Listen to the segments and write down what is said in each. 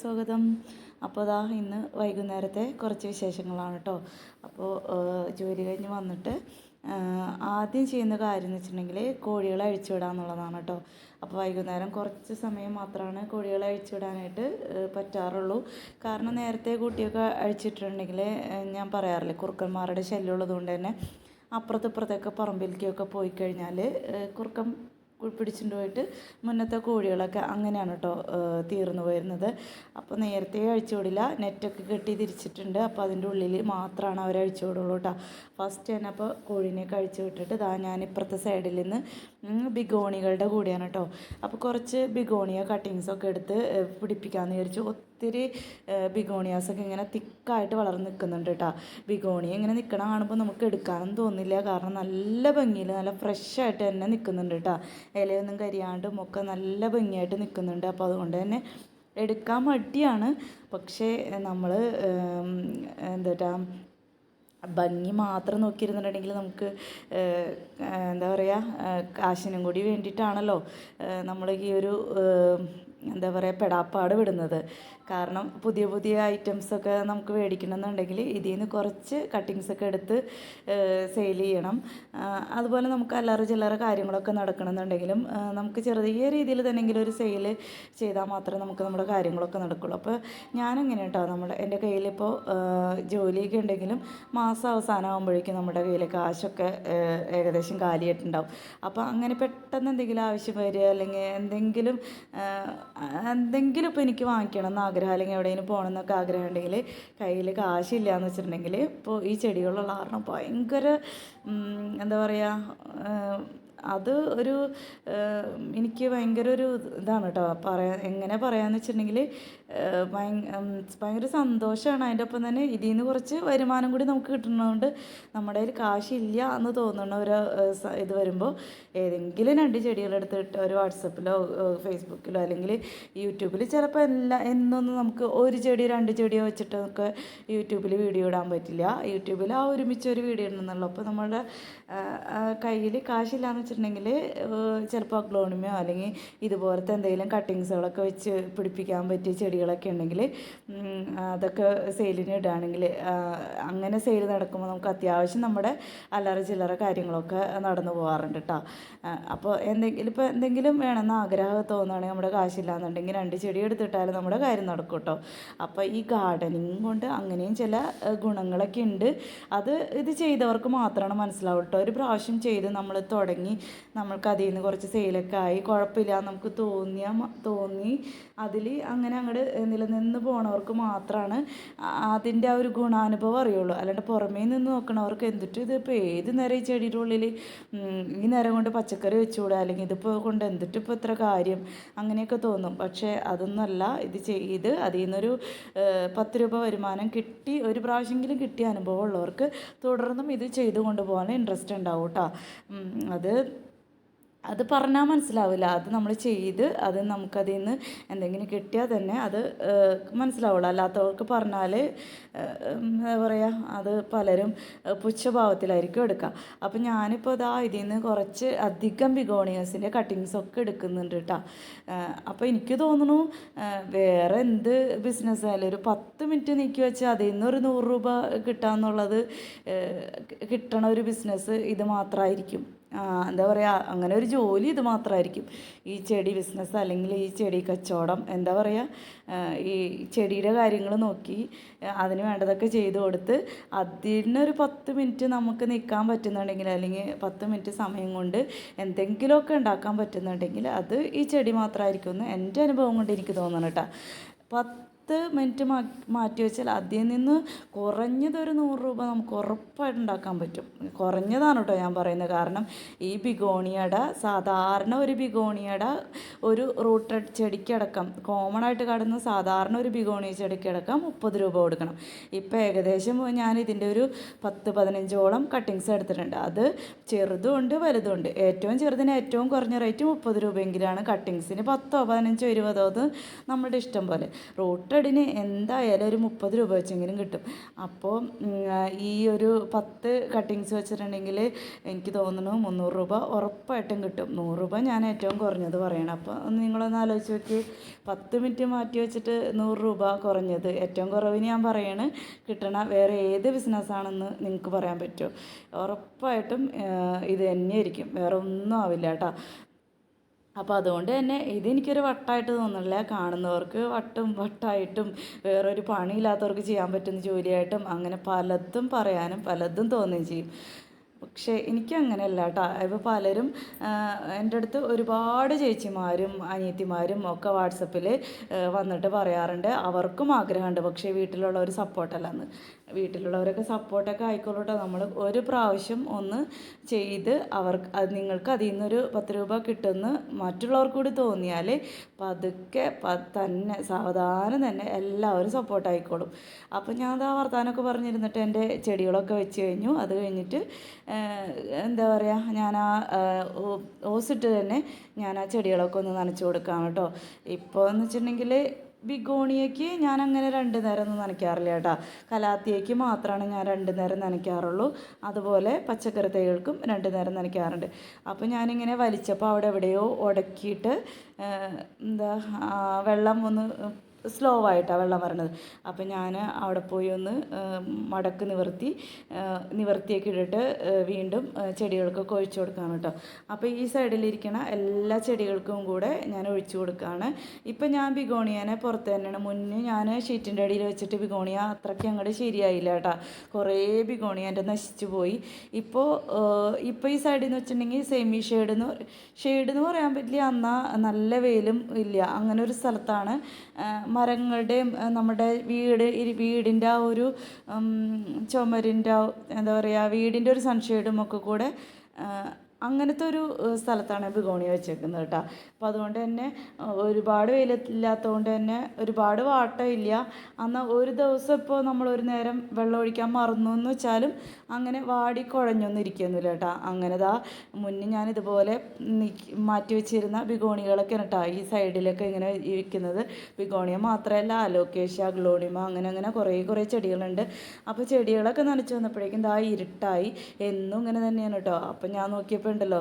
സ്വാഗതം. അപ്പോൾ അതാ ഇന്ന് വൈകുന്നേരത്തെ കുറച്ച് വിശേഷങ്ങളാണ് കേട്ടോ അപ്പോൾ ജോലി കഴിഞ്ഞ് വന്നിട്ട് ആദ്യം ചെയ്യുന്ന കാര്യം എന്ന് വെച്ചിട്ടുണ്ടെങ്കിൽ കോഴികളെ അഴിച്ചുവിടുക എന്നുള്ളതാണ് കേട്ടോ അപ്പോൾ വൈകുന്നേരം കുറച്ച് സമയം മാത്രമാണ് കോഴികളെ അഴിച്ചുവിടാനായിട്ട് പറ്റാറുള്ളൂ. കാരണം നേരത്തെ കുട്ടിയൊക്കെ അഴിച്ചിട്ടുണ്ടെങ്കിൽ ഞാൻ പറയാറില്ലേ കുറുക്കന്മാരുടെ ശല്യം ഉള്ളതുകൊണ്ട് തന്നെ അപ്പുറത്തിപ്പുറത്തൊക്കെ പറമ്പിലേക്കൊക്കെ പോയി കഴിഞ്ഞാൽ കുറുക്കൻ പിടിച്ചുകൊണ്ട് പോയിട്ട് മുന്നത്തെ കോഴികളൊക്കെ അങ്ങനെയാണ് കേട്ടോ തീർന്നു പോയിരുന്നത്. അപ്പോൾ നേരത്തെ അഴിച്ചുവിടില്ല നെറ്റൊക്കെ കെട്ടി തിരിച്ചിട്ടുണ്ട്. അപ്പോൾ അതിന്റെ ഉള്ളിൽ മാത്രമാണ് അവർ അഴിച്ചുവിടുള്ളൂ കേട്ടോ. ഫസ്റ്റ് തന്നെ അപ്പോൾ കോഴീനെ കഴിച്ചു വിട്ടിട്ട് ഇതാ ഞാൻ ഇപ്പുറത്തെ സൈഡിൽ നിന്ന് ബിഗോണികളുടെ കൂടെയാണ് കേട്ടോ അപ്പോൾ കുറച്ച് ബിഗോണിയ കട്ടിങ്സൊക്കെ എടുത്ത് പിടിപ്പിക്കാമെന്ന് വിചാരിച്ചു ഒത്തിരി ബിഗോണിയാസൊക്കെ ഇങ്ങനെ തിക്കായിട്ട് വളർന്ന് നിൽക്കുന്നുണ്ട് കേട്ടോ ബിഗോണിയ ഇങ്ങനെ നിൽക്കണ കാണുമ്പോൾ നമുക്ക് എടുക്കാനൊന്നും തോന്നില്ല. കാരണം നല്ല ഭംഗിയിൽ നല്ല ഫ്രഷായിട്ട് തന്നെ നിൽക്കുന്നുണ്ട് കേട്ടോ ഇലയൊന്നും കരിയാണ്ടും ഒക്കെ നല്ല ഭംഗിയായിട്ട് നിൽക്കുന്നുണ്ട് അപ്പോൾ അതുകൊണ്ട് തന്നെ എടുക്കാൻ മടിയാണ്. പക്ഷേ നമ്മൾ എന്താ ഭംഗി മാത്രം നോക്കിയിരുന്നിട്ടുണ്ടെങ്കിൽ നമുക്ക് എന്താ പറയുക കാശിനും കൂടി വേണ്ടിയിട്ടാണല്ലോ നമ്മൾ ഈ ഒരു എന്താ പറയുക പെടാപ്പാട് വിടുന്നത്. കാരണം പുതിയ പുതിയ ഐറ്റംസൊക്കെ നമുക്ക് മേടിക്കണമെന്നുണ്ടെങ്കിൽ ഇതിൽ നിന്ന് കുറച്ച് കട്ടിങ്സൊക്കെ എടുത്ത് സെയിൽ ചെയ്യണം. അതുപോലെ നമുക്ക് അല്ലറ ചില്ലറ കാര്യങ്ങളൊക്കെ നടക്കണമെന്നുണ്ടെങ്കിലും നമുക്ക് ചെറിയ രീതിയിൽ തന്നെങ്കിലും ഒരു സെയിൽ ചെയ്താൽ മാത്രമേ നമുക്ക് നമ്മുടെ കാര്യങ്ങളൊക്കെ നടക്കുള്ളൂ. അപ്പോൾ ഞാനങ്ങനെ കേട്ടോ നമ്മുടെ എന്റെ കയ്യിലിപ്പോൾ ജോലിയൊക്കെ ഉണ്ടെങ്കിലും മാസം അവസാനം ആകുമ്പോഴേക്കും നമ്മുടെ കയ്യിൽ കാശൊക്കെ ഏകദേശം കാലിയായിട്ടുണ്ടാവും. അപ്പോൾ അങ്ങനെ പെട്ടെന്ന് എന്തെങ്കിലും ആവശ്യം വരിക അല്ലെങ്കിൽ എന്തെങ്കിലും എന്തെങ്കിലും ഇപ്പോൾ എനിക്ക് വാങ്ങിക്കണം എന്ന് ആഗ്രഹം അല്ലെങ്കിൽ എവിടെയെങ്കിലും പോകണം എന്നൊക്കെ ആഗ്രഹം ഉണ്ടെങ്കിൽ കയ്യിൽ കാശില്ല എന്ന് വെച്ചിട്ടുണ്ടെങ്കിൽ ഇപ്പോൾ ഈ ചെടികളുള്ള കാരണം ഭയങ്കര എന്താ പറയുക അത് ഒരു എനിക്ക് ഭയങ്കര ഒരു ഇതാണ് കേട്ടോ പറയാ എങ്ങനെ പറയാന്ന് വെച്ചിട്ടുണ്ടെങ്കിൽ ഭയങ്കര സന്തോഷമാണ് അതിന്റെ ഒപ്പം തന്നെ ഇതിൽ നിന്ന് കുറച്ച് വരുമാനം കൂടി നമുക്ക് കിട്ടുന്നതുകൊണ്ട് നമ്മുടെ കയ്യിൽ കാശില്ല എന്ന് തോന്നുന്ന ഒരു ഇത് വരുമ്പോൾ ഏതെങ്കിലും രണ്ട് ചെടികളെടുത്തിട്ട് ഒരു വാട്സപ്പിലോ ഫേസ്ബുക്കിലോ അല്ലെങ്കിൽ യൂട്യൂബിൽ ചിലപ്പോൾ എല്ലാ എന്നൊന്നും നമുക്ക് ഒരു ചെടി രണ്ട് ചെടിയോ വെച്ചിട്ട് നമുക്ക് യൂട്യൂബിൽ വീഡിയോ ഇടാൻ പറ്റില്ല. യൂട്യൂബിൽ ആ ഒരുമിച്ച് ഒരു വീഡിയോ ഇടുന്നുള്ളൂ അപ്പോൾ നമ്മുടെ കയ്യിൽ കാശില്ലാന്ന് വെച്ചിട്ടുണ്ടെങ്കിൽ ചിലപ്പോൾ അഗ്ലോണിമയോ അല്ലെങ്കിൽ ഇതുപോലത്തെ എന്തെങ്കിലും കട്ടിങ്സുകളൊക്കെ വെച്ച് പിടിപ്പിക്കാൻ പറ്റിയ ചെടികളൊക്കെ ഉണ്ടെങ്കിൽ അതൊക്കെ സെയിലിന് ഇടുകയാണെങ്കിൽ അങ്ങനെ സെയിൽ നടക്കുമ്പോൾ നമുക്ക് അത്യാവശ്യം നമ്മുടെ അല്ലറ ചില്ലറ കാര്യങ്ങളൊക്കെ നടന്നു പോകാറുണ്ട് കേട്ടോ അപ്പോൾ എന്തെങ്കിലും ഇപ്പോൾ എന്തെങ്കിലും വേണമെന്ന് ആഗ്രഹം തോന്നുകയാണെങ്കിൽ നമ്മുടെ കാശില്ലാന്നുണ്ടെങ്കിൽ രണ്ട് ചെടി എടുത്തിട്ടാലും നമ്മുടെ കാര്യം നടക്കും കേട്ടോ അപ്പോൾ ഈ ഗാർഡനിങ് കൊണ്ട് അങ്ങനെയും ചില ഗുണങ്ങളൊക്കെ ഉണ്ട് അത് ഇത് ചെയ്തവർക്ക് മാത്രമാണ് മനസ്സിലാവും കേട്ടോ ഒരു പ്രാവശ്യം ചെയ്ത് നമ്മൾ തുടങ്ങി നമ്മൾക്ക് അതിൽ നിന്ന് കുറച്ച് സെയിലൊക്കെ ആയി. കുഴപ്പമില്ല നമുക്ക് തോന്നിയ തോന്നി. അതിൽ അങ്ങനെ അങ്ങോട്ട് നിലനിന്ന് പോണവർക്ക് മാത്രമാണ് അതിന്റെ ആ ഒരു ഗുണാനുഭവം അറിയുള്ളൂ. അല്ലാണ്ട് പുറമേ നിന്ന് നോക്കണവർക്ക് എന്തിട്ട് ഇതിപ്പോൾ ഏത് നേരം ഈ ചെടിയുടെ ഉള്ളിൽ ഈ നേരം കൊണ്ട് പച്ചക്കറി വെച്ചുകൂടാ അല്ലെങ്കിൽ ഇതിപ്പോൾ കൊണ്ട് എന്തിട്ട് ഇപ്പോൾ ഇത്ര കാര്യം? അങ്ങനെയൊക്കെ തോന്നും. പക്ഷേ അതൊന്നുമല്ല ഇത് ചെയ്ത് അതിൽ നിന്നൊരു പത്ത് രൂപ വരുമാനം കിട്ടി ഒരു പ്രാവശ്യമെങ്കിലും കിട്ടിയ അനുഭവം ഉള്ളവർക്ക് തുടർന്നും ഇത് ചെയ്തു കൊണ്ടുപോകാൻ ഇൻട്രസ്റ്റ് ഉണ്ടാവും കേട്ടോ അത് അത് പറഞ്ഞാൽ മനസ്സിലാവില്ല. അത് നമ്മൾ ചെയ്ത് അത് നമുക്കതിൽ നിന്ന് എന്തെങ്കിലും കിട്ടിയാൽ തന്നെ അത് മനസ്സിലാവുള്ളൂ. അല്ലാത്തവർക്ക് പറഞ്ഞാൽ എന്താ പറയുക അത് പലരും പുച്ഛഭാവത്തിലായിരിക്കും എടുക്കുക അപ്പം ഞാനിപ്പോൾ ഇതാ ഇതിൽ നിന്ന് കുറച്ച് അധികം ബിഗോണിയസിന്റെ കട്ടിങ്സൊക്കെ എടുക്കുന്നുണ്ട് കേട്ടോ അപ്പോൾ എനിക്ക് തോന്നുന്നു വേറെ എന്ത് ബിസിനസ് ആയാലും ഒരു പത്ത് മിനിറ്റ് നീക്കി വെച്ചാൽ അതിൽ നിന്ന് ഒരു നൂറ് രൂപ കിട്ടാമെന്നുള്ളത് കിട്ടണ ഒരു ബിസിനസ് ഇത് മാത്രമായിരിക്കും എന്താ പറയുക അങ്ങനെ ഒരു ജോലി ഇത് മാത്രമായിരിക്കും ഈ ചെടി ബിസിനസ് അല്ലെങ്കിൽ ഈ ചെടി കച്ചവടം എന്താ പറയുക ഈ ചെടിയുടെ കാര്യങ്ങൾ നോക്കി അതിന് വേണ്ടതൊക്കെ ചെയ്ത് കൊടുത്ത് അതിനൊരു പത്ത് മിനിറ്റ് നമുക്ക് നിൽക്കാൻ പറ്റുന്നുണ്ടെങ്കിൽ അല്ലെങ്കിൽ പത്ത് മിനിറ്റ് സമയം കൊണ്ട് എന്തെങ്കിലുമൊക്കെ ഉണ്ടാക്കാൻ പറ്റുന്നുണ്ടെങ്കിൽ അത് ഈ ചെടി മാത്രമായിരിക്കും എന്ന് എന്റെ അനുഭവം കൊണ്ട് എനിക്ക് തോന്നണം കേട്ടോ. പത്ത് പത്ത് മിനിറ്റ് മാറ്റി വെച്ചാൽ അതിൽ നിന്ന് കുറഞ്ഞതൊരു നൂറ് രൂപ നമുക്ക് ഉറപ്പായിട്ട് ഉണ്ടാക്കാൻ പറ്റും. കുറഞ്ഞതാണ് കേട്ടോ ഞാൻ പറയുന്നത്. കാരണം ഈ ബിഗോണിയട സാധാരണ ഒരു ബിഗോണിയട ഒരു റൂട്ട് ചെടിക്കടക്കം കോമൺ ആയിട്ട് കടന്ന് സാധാരണ ഒരു ബിഗോണിയ ചെടിക്കടക്കം മുപ്പത് രൂപ കൊടുക്കണം. ഇപ്പോൾ ഏകദേശം ഞാൻ ഇതിന്റെ ഒരു പത്ത് പതിനഞ്ചോളം കട്ടിങ്സ് എടുത്തിട്ടുണ്ട്. അത് ചെറുതുമുണ്ട് വലുതുമുണ്ട് ഏറ്റവും ചെറുതിന് ഏറ്റവും കുറഞ്ഞ റേറ്റ് മുപ്പത് രൂപയെങ്കിലാണ് കട്ടിങ്സിന് പത്തോ പതിനഞ്ചോ ഇരുപതോ അത് നമ്മുടെ ഇഷ്ടം പോലെ. റൂട്ട് എട്ടടിന് എന്തായാലും ഒരു മുപ്പത് രൂപ വെച്ചെങ്കിലും കിട്ടും. അപ്പോൾ ഈ ഒരു പത്ത് കട്ടിങ്സ് വെച്ചിട്ടുണ്ടെങ്കിൽ എനിക്ക് തോന്നുന്നു മുന്നൂറ് രൂപ ഉറപ്പായിട്ടും കിട്ടും. നൂറ് രൂപ ഞാൻ ഏറ്റവും കുറഞ്ഞത് പറയണം. അപ്പോൾ നിങ്ങളൊന്ന് ആലോചിച്ച് നോക്കി. പത്ത് മിനിറ്റ് മാറ്റി വെച്ചിട്ട് നൂറ് രൂപ കുറഞ്ഞത് ഏറ്റവും കുറവിന് ഞാൻ പറയാണ് കിട്ടണ വേറെ ഏത് ബിസിനസ്സാണെന്ന് നിങ്ങൾക്ക് പറയാൻ പറ്റുമോ ഉറപ്പായിട്ടും ഇത് തന്നെയായിരിക്കും. വേറെ ഒന്നും ആവില്ല കേട്ടോ. അപ്പോൾ അതുകൊണ്ട് തന്നെ ഇതെനിക്കൊരു വട്ടായിട്ട് തോന്നുന്നില്ല. കാണുന്നവർക്ക് വട്ടും വട്ടായിട്ടും വേറൊരു പണിയില്ലാത്തവർക്ക് ചെയ്യാൻ പറ്റുന്ന ജോലിയായിട്ടും അങ്ങനെ പലതും പറയാനും പലതും തോന്നുകയും ചെയ്യും. പക്ഷേ എനിക്ക് അങ്ങനെയല്ല കേട്ടോ. ഇപ്പോൾ പലരും എന്റെ അടുത്ത് ഒരുപാട് ചേച്ചിമാരും അനിയത്തിമാരും ഒക്കെ വാട്സപ്പിൽ വന്നിട്ട് പറയാറുണ്ട്. അവർക്കും ആഗ്രഹമുണ്ട്. പക്ഷേ വീട്ടിലുള്ളവർ സപ്പോർട്ടല്ലെന്ന് വീട്ടിലുള്ളവരൊക്കെ സപ്പോർട്ടൊക്കെ ആയിക്കോളൂട്ടോ. നമ്മൾ ഒരു പ്രാവശ്യം ഒന്ന് ചെയ്ത് അവർക്ക് അത് നിങ്ങൾക്ക് അതിൽ നിന്നൊരു പത്ത് രൂപ കിട്ടുമെന്ന് മറ്റുള്ളവർക്ക് കൂടി തോന്നിയാൽ പതുക്കെ തന്നെ സാവധാനം തന്നെ എല്ലാവരും സപ്പോർട്ട് ആയിക്കോളും. അപ്പോൾ ഞാൻ അത് ആ വർത്തമാനമൊക്കെ പറഞ്ഞിരുന്നിട്ട് എന്റെ ചെടികളൊക്കെ വെച്ച് കഴിഞ്ഞു. അത് കഴിഞ്ഞിട്ട് എന്താ പറയുക ഞാൻ ആ ഓസിട്ട് തന്നെ ഞാൻ ആ ചെടികളൊക്കെ ഒന്ന് നനച്ചു കൊടുക്കാം കേട്ടോ. ഇപ്പോൾ എന്ന് വെച്ചിട്ടുണ്ടെങ്കിൽ ബിഗോണിയയ്ക്ക് ഞാൻ അങ്ങനെ രണ്ട് നേരം ഒന്നും നനയ്ക്കാറില്ല കേട്ടോ. കലാത്തിയയ്ക്ക് മാത്രമാണ് ഞാൻ രണ്ട് നേരം നനയ്ക്കാറുള്ളൂ. അതുപോലെ പച്ചക്കറി തൈകൾക്കും രണ്ട് നേരം നനയ്ക്കാറുണ്ട്. അപ്പോൾ ഞാനിങ്ങനെ വലിച്ചപ്പോൾ അവിടെ എവിടെയോ ഉടക്കിയിട്ട് എന്താ വെള്ളം ഒന്ന് സ്ലോ ആയിട്ടാണ് വെള്ളം വരണത്. അപ്പം ഞാൻ അവിടെ പോയി ഒന്ന് മടക്ക് നിവർത്തി നിവർത്തിയൊക്കെ ഇട്ടിട്ട് വീണ്ടും ചെടികൾക്കൊക്കെ ഒഴിച്ചു കൊടുക്കുകയാണ് കേട്ടോ. അപ്പോൾ ഈ സൈഡിലിരിക്കണ എല്ലാ ചെടികൾക്കും കൂടെ ഞാൻ ഒഴിച്ചു കൊടുക്കുകയാണ് ഇപ്പം ഞാൻ ബിഗോണിയനെ പുറത്ത് തന്നെയാണ്. മുന്നേ ഞാൻ ഷീറ്റിന്റെ അടിയിൽ വെച്ചിട്ട് ബിഗോണിയ അത്രയ്ക്ക് അങ്ങോട്ട് ശരിയായില്ല കേട്ടോ. കുറേ ബിഗോണിയ എന്റെ നശിച്ചു പോയി. ഇപ്പോൾ ഇപ്പോൾ ഈ സൈഡിൽ നിന്ന് വെച്ചിട്ടുണ്ടെങ്കിൽ സെമി ഷെയ്ഡ് എന്ന് ഷെയ്ഡ് എന്ന് പറയാൻ പറ്റില്ല. അന്നാ നല്ല വെയിലും ഇല്ല. അങ്ങനെ ഒരു സ്ഥലത്താണ് മരങ്ങളുടെയും നമ്മുടെ വീട് വീടിന്റെ ആ ഒരു ചുമരിന്റെ എന്താ പറയുക വീടിന്റെ ഒരു സൺഷെയ്ഡും ഒക്കെ കൂടെ അങ്ങനത്തെ ഒരു സ്ഥലത്താണ് ബിഗോണി വെച്ചേക്കുന്നത് കേട്ടോ. അപ്പോൾ അതുകൊണ്ട് തന്നെ ഒരുപാട് വെയിലില്ലാത്തതുകൊണ്ട് തന്നെ ഒരുപാട് വാട്ടമില്ല. എന്നാൽ ഒരു ദിവസം ഇപ്പോൾ നമ്മൾ ഒരു നേരം വെള്ളം ഒഴിക്കാൻ മറന്നു എന്ന് വെച്ചാലും അങ്ങനെ വാടി കുഴഞ്ഞൊന്നും ഇരിക്കുന്നില്ല കേട്ടോ. അങ്ങനെ ദാ മുന്നേ ഞാൻ ഇതുപോലെ മാറ്റി വെച്ചിരുന്ന ബിഗോണികളൊക്കെ കേട്ടോ ഈ സൈഡിലൊക്കെ ഇങ്ങനെ ഇരിക്കുന്നത് ബിഗോണിയ മാത്രമല്ല അലോക്കേഷ്യ ഗ്ലോണിമ അങ്ങനെ അങ്ങനെ കുറേ കുറേ ചെടികളുണ്ട്. അപ്പോൾ ചെടികളൊക്കെ നനച്ച് വന്നപ്പോഴേക്കും ദാ ഇരുട്ടായി. എന്നും ഇങ്ങനെ തന്നെയാണ് കേട്ടോ. അപ്പോൾ ഞാൻ നോക്കിയപ്പോൾ ഉണ്ടല്ലോ.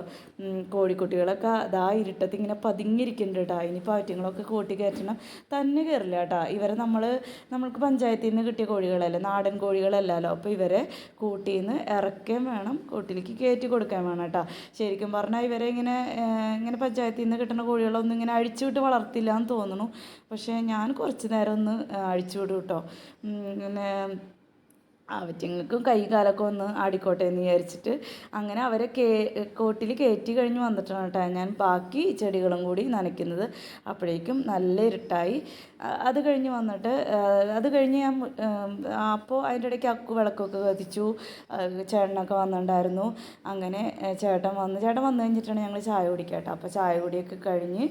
കോഴിക്കുട്ടികളൊക്കെ അതാ ഇരുട്ടത്ത് ഇങ്ങനെ പതുങ്ങിയിരിക്കുന്നുണ്ട് കേട്ടോ ഇനിയിപ്പോൾ പാറ്റങ്ങളൊക്കെ കൂട്ടി കയറ്റണം. തന്നെ കയറില്ല കേട്ടോ ഇവരെ നമ്മൾ നമ്മൾക്ക് പഞ്ചായത്തിൽ നിന്ന് കിട്ടിയ കോഴികളല്ലേ നാടൻ കോഴികളല്ലല്ലോ. അപ്പോൾ ഇവരെ കൂട്ടിൽ നിന്ന് ഇറക്കുകയും വേണം കൂട്ടിലേക്ക് കയറ്റി കൊടുക്കാൻ വേണം കേട്ടോ ശരിക്കും പറഞ്ഞാൽ ഇവരെ ഇങ്ങനെ ഇങ്ങനെ പഞ്ചായത്തിൽ നിന്ന് കിട്ടുന്ന കോഴികളൊന്നും ഇങ്ങനെ അഴിച്ചുവിട്ട് വളർത്തില്ല എന്ന് തോന്നുന്നു. പക്ഷേ ഞാൻ കുറച്ച് നേരം ഒന്ന് അഴിച്ചു വിടും കേട്ടോ പിന്നെ അവറ്റങ്ങൾക്കും കൈ കാലൊക്കെ ഒന്ന് ആടിക്കോട്ടെ എന്ന് വിചാരിച്ചിട്ട് അങ്ങനെ അവരെ കേ കോട്ടിൽ കയറ്റി കഴിഞ്ഞ് വന്നിട്ടാണ് കേട്ടോ ഞാൻ ബാക്കി ചെടികളും കൂടി നനയ്ക്കുന്നത്. അപ്പോഴേക്കും നല്ല ഇരുട്ടായി. അത് കഴിഞ്ഞ് വന്നിട്ട് അത് കഴിഞ്ഞ് ഞാൻ അപ്പോൾ അതിന്റെ ഇടയ്ക്ക് അക്കു വിളക്കൊക്കെ കത്തിച്ചു. ചേട്ടനൊക്കെ വന്നിട്ടുണ്ടായിരുന്നു. അങ്ങനെ ചേട്ടൻ വന്ന് ചേട്ടൻ വന്നു കഴിഞ്ഞിട്ടാണ് ഞങ്ങൾ ചായ കുടിക്കാട്ടോ കേട്ടോ. അപ്പോൾ ചായ കുടിയൊക്കെ കഴിഞ്ഞ്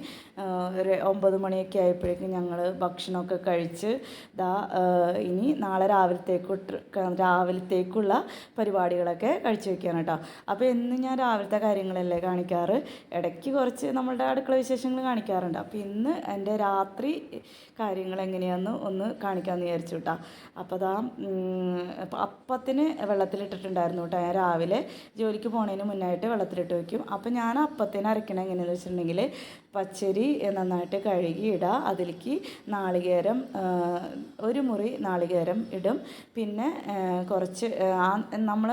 ഒരു ഒമ്പത് മണിയൊക്കെ ആയപ്പോഴേക്കും ഞങ്ങൾ ഭക്ഷണമൊക്കെ കഴിച്ച് ദാ ഇനി നാളെ രാവിലത്തേക്ക് രാവിലത്തേക്കുള്ള പരിപാടികളൊക്കെ കഴിച്ചു വെക്കുകയാണ് കേട്ടോ. അപ്പോൾ എന്നും ഞാൻ രാവിലത്തെ കാര്യങ്ങളല്ലേ കാണിക്കാറ്? ഇടയ്ക്ക് കുറച്ച് നമ്മളുടെ അടുക്കള വിശേഷങ്ങൾ കാണിക്കാറുണ്ട്. അപ്പോൾ ഇന്ന് എന്റെ രാത്രി കാര്യങ്ങൾ എങ്ങനെയാണെന്ന് ഒന്ന് കാണിക്കാമെന്ന് വിചാരിച്ചു കേട്ടോ. അപ്പോൾ അതാ അപ്പത്തിന് വെള്ളത്തിലിട്ടിട്ടുണ്ടായിരുന്നു കേട്ടോ. ഞാൻ രാവിലെ ജോലിക്ക് പോണതിന് മുന്നായിട്ട് വെള്ളത്തിലിട്ട് വയ്ക്കും. അപ്പോൾ ഞാൻ അപ്പത്തിന് അരയ്ക്കണം എങ്ങനെയാണെന്ന് വെച്ചിട്ടുണ്ടെങ്കിൽ പച്ചരി നന്നായിട്ട് കഴുകി ഇടുക അതിലേക്ക് നാളികേരം ഒരു മുറി നാളികേരം ഇടും. പിന്നെ കുറച്ച് നമ്മൾ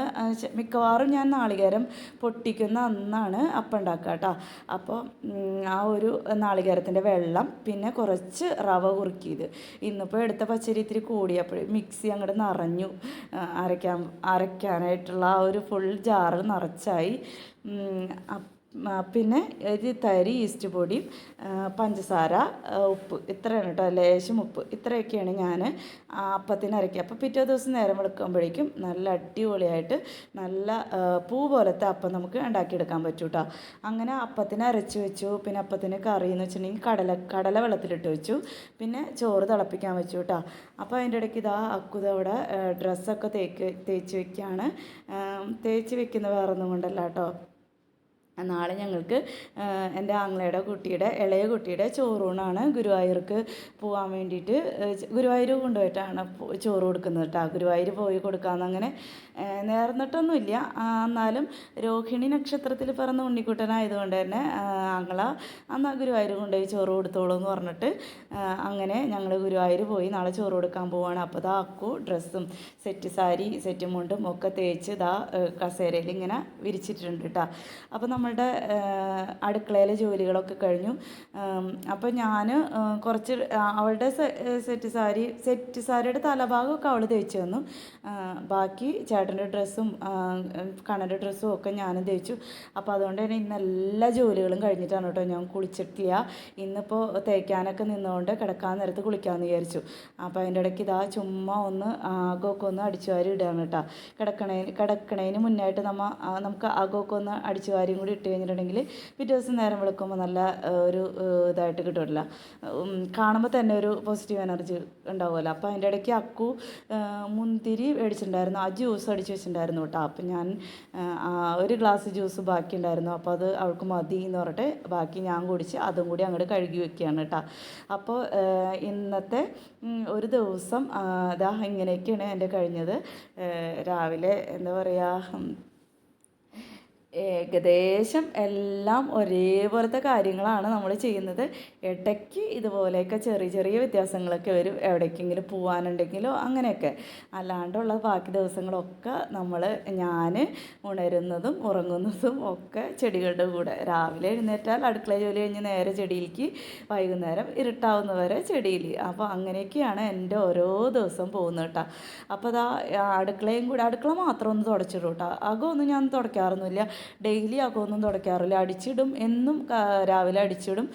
മിക്കവാറും ഞാൻ നാളികേരം പൊട്ടിക്കുന്ന അന്നാണ് അപ്പം ഉണ്ടാക്കുക കേട്ടോ അപ്പോൾ ആ ഒരു നാളികേരത്തിന്റെ വെള്ളം പിന്നെ കുറച്ച് റവ കുറുക്കിയത്. ഇന്നിപ്പോൾ എടുത്ത പച്ചരി ഇത്തിരി കൂടിയപ്പോൾ മിക്സി അങ്ങോട്ട് നിറഞ്ഞു. അരയ്ക്കാൻ അരയ്ക്കാനായിട്ടുള്ള ആ ഒരു ഫുൾ ജാറ് നിറച്ചായി. പിന്നെ ഇത് തരി ഈസ്റ്റ് പൊടിയും പഞ്ചസാര ഉപ്പ്. ഇത്രയാണ് കേട്ടോ. ലേശം ഉപ്പ്. ഇത്രയൊക്കെയാണ് ഞാൻ അപ്പത്തിന് അരയ്ക്കുക. അപ്പോൾ പിറ്റേ ദിവസം നേരം വെളുക്കുമ്പോഴേക്കും നല്ല അടിപൊളിയായിട്ട് നല്ല പൂ പോലത്തെ അപ്പം നമുക്ക് ഉണ്ടാക്കിയെടുക്കാൻ പറ്റും കേട്ടോ അങ്ങനെ അപ്പത്തിന് അരച്ച് വെച്ചു. പിന്നെ അപ്പത്തിന് കറി എന്ന് വെച്ചിട്ടുണ്ടെങ്കിൽ കടല കടല വെള്ളത്തിലിട്ട് വെച്ചു. പിന്നെ ചോറ് തിളപ്പിക്കാൻ വെച്ചു കേട്ടോ അപ്പോൾ അതിന്റെ ഇടയ്ക്ക് ഇതാ അക്കുത അവിടെ ഡ്രസ്സൊക്കെ തേക്ക് തേച്ച് വെക്കുകയാണ്. തേച്ച് വെക്കുന്ന വേറൊന്നും കൊണ്ടല്ല കേട്ടോ നാളെ ഞങ്ങൾക്ക് എന്റെ ആങ്ങളയുടെ കുട്ടിയുടെ ഇളയ കുട്ടിയുടെ ചോറൂണാണ് ഗുരുവായൂർക്ക് പോകാൻ വേണ്ടിയിട്ട് ഗുരുവായൂർ കൊണ്ടുപോയിട്ടാണ് ചോറ് കൊടുക്കുന്നത് കേട്ടോ ഗുരുവായൂർ പോയി കൊടുക്കാമെന്ന് അങ്ങനെ ഏ, നേർന്നിട്ടൊന്നുമില്ല. എന്നാലും രോഹിണി നക്ഷത്രത്തിൽ പിറന്ന ഉണ്ണിക്കുട്ടനായതുകൊണ്ട് തന്നെ ആങ്ങള അന്ന് ഗുരുവായൂർ കൊണ്ടുപോയി ചോറ് കൊടുത്തോളൂ എന്ന് പറഞ്ഞിട്ട് അങ്ങനെ ഞങ്ങൾ ഗുരുവായൂർ പോയി നാളെ ചോറ് കൊടുക്കാൻ പോവാണ്. അപ്പോൾ ദാ അക്കു ഡ്രസ്സും സെറ്റ് സാരി സെറ്റ് മുണ്ടും ഒക്കെ തേച്ച് ദാ കസേരയിൽ ഇങ്ങനെ വിരിച്ചിട്ടുണ്ട് കേട്ടോ അപ്പോൾ നമ്മളുടെ അടുക്കളയിലെ ജോലികളൊക്കെ കഴിഞ്ഞു. അപ്പോൾ ഞാൻ കുറച്ച് അവളുടെ സെറ്റ് സാരി സെറ്റ് സാരിയുടെ തലഭാഗമൊക്കെ അവൾ തയ്ച്ചു തന്നു. ബാക്കി ചേട്ടന്റെ ഡ്രസ്സും കണ്ണന്റെ ഡ്രസ്സും ഒക്കെ ഞാനും തേച്ചു. അപ്പോൾ അതുകൊണ്ട് തന്നെ ഇന്ന് എല്ലാ ജോലികളും കഴിഞ്ഞിട്ടാണ് കേട്ടോ ഞാൻ കുളിച്ചെത്തിയ. ഇന്നിപ്പോൾ തേക്കാനൊക്കെ നിന്നുകൊണ്ട് കിടക്കാൻ നേരത്ത് കുളിക്കാമെന്ന് വിചാരിച്ചു. അപ്പോൾ അതിന്റെ ഇടയ്ക്ക് ഇതാ ചുമ്മാ ഒന്ന് ആകമൊക്കെ ഒന്ന് അടിച്ചു വാരി ഇടുകയാണ് കേട്ടോ. കിടക്കണേ കിടക്കണേന് മുന്നായിട്ട് നമ്മ നമുക്ക് ആകമൊക്കെ ഒന്ന് അടിച്ചു വാരിയും കൂടി ഇട്ട് കഴിഞ്ഞിട്ടുണ്ടെങ്കിൽ പിറ്റേ ദിവസം നേരം വെളുക്കുമ്പോൾ നല്ല ഒരു ഇതായിട്ട് കിട്ടില്ല കാണുമ്പോൾ തന്നെ ഒരു പോസിറ്റീവ് എനർജി ഉണ്ടാവുമല്ലോ. അപ്പോൾ അതിന്റെ ഇടയ്ക്ക് അക്കു മുന്തിരി മേടിച്ചിട്ടുണ്ടായിരുന്നു. ആ ജ്യൂസ് അടിച്ച് വെച്ചിട്ടുണ്ടായിരുന്നു കേട്ടോ. അപ്പം ഞാൻ ഒരു ഗ്ലാസ് ജ്യൂസ് ബാക്കി ഉണ്ടായിരുന്നു. അപ്പോൾ അത് അവൾക്ക് മതി എന്ന് പറഞ്ഞിട്ട് ബാക്കി ഞാൻ കുടിച്ച് അതും കൂടി അങ്ങോട്ട് കഴുകി വെക്കുകയാണ് കേട്ടോ. അപ്പോൾ ഇന്നത്തെ ഒരു ദിവസം ഇതാ ഇങ്ങനെയൊക്കെയാണ് എന്റെ കഴിഞ്ഞത്. രാവിലെ എന്താ പറയുക ഏകദേശം എല്ലാം ഒരേപോലത്തെ കാര്യങ്ങളാണ് നമ്മൾ ചെയ്യുന്നത്. ഇടയ്ക്ക് ഇതുപോലെയൊക്കെ ചെറിയ ചെറിയ വ്യത്യാസങ്ങളൊക്കെ വരും. എവിടേക്കെങ്കിലും പോകാനുണ്ടെങ്കിലോ അങ്ങനെയൊക്കെ. അല്ലാണ്ടുള്ള ബാക്കി ദിവസങ്ങളൊക്കെ നമ്മൾ ഞാൻ ഉണരുന്നതും ഉറങ്ങുന്നതും ഒക്കെ ചെടികളുടെ കൂടെ. രാവിലെ എഴുന്നേറ്റാൽ അടുക്കള ജോലി കഴിഞ്ഞ് നേരെ ചെടിയിലേക്ക് വൈകുന്നേരം ഇരുട്ടാവുന്നവരെ ചെടിയിൽ. അപ്പോൾ അങ്ങനെയൊക്കെയാണ് എന്റെ ഓരോ ദിവസം പോകുന്നത് കേട്ടോ. അപ്പോൾ അതാ അടുക്കളയും കൂടി അടുക്കള മാത്രം ഒന്ന് തുടച്ചിടും കേട്ടോ. അകമൊന്നും ഞാൻ തുടയ്ക്കാറൊന്നുമില്ല. ഡെയിലി അകമൊന്നും തുടയ്ക്കാറില്ല. അടിച്ചിടും എന്നും രാവിലെ അടിച്ചിടും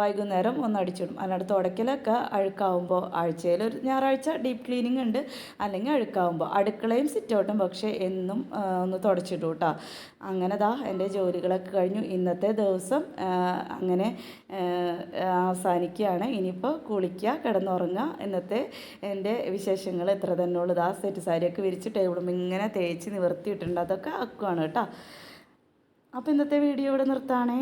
വൈകുന്നേരം ഒന്ന് അടിച്ചിടും. അല്ലാണ്ട് തുടയ്ക്കലൊക്കെ അഴുക്കാവുമ്പോൾ ആഴ്ചയിൽ ഒരു ഞായറാഴ്ച ഡീപ്പ് ക്ലീനിങ് ഉണ്ട്. അല്ലെങ്കിൽ അഴുക്കാവുമ്പോൾ അടുക്കളയും സിറ്റൗട്ടും പക്ഷേ എന്നും ഒന്ന് തുടച്ചിടും കേട്ടോ അങ്ങനെ ദാ എന്റെ ജോലികളൊക്കെ കഴിഞ്ഞു. ഇന്നത്തെ ദിവസം അങ്ങനെ അവസാനിക്കുകയാണ്. ഇനിയിപ്പോൾ കുളിക്കുക കിടന്നുറങ്ങുക. ഇന്നത്തെ എന്റെ വിശേഷങ്ങൾ എത്ര തന്നെ ദാ സെറ്റ് സാരിയൊക്കെ വിരിച്ച് ടേബിളും ഇങ്ങനെ തേച്ച് നിവർത്തിയിട്ടുണ്ട്. അതൊക്കെ ആക്കുവാണ് കേട്ടോ. അപ്പോൾ ഇന്നത്തെ വീഡിയോ ഇവിടെ നിർത്താണേ.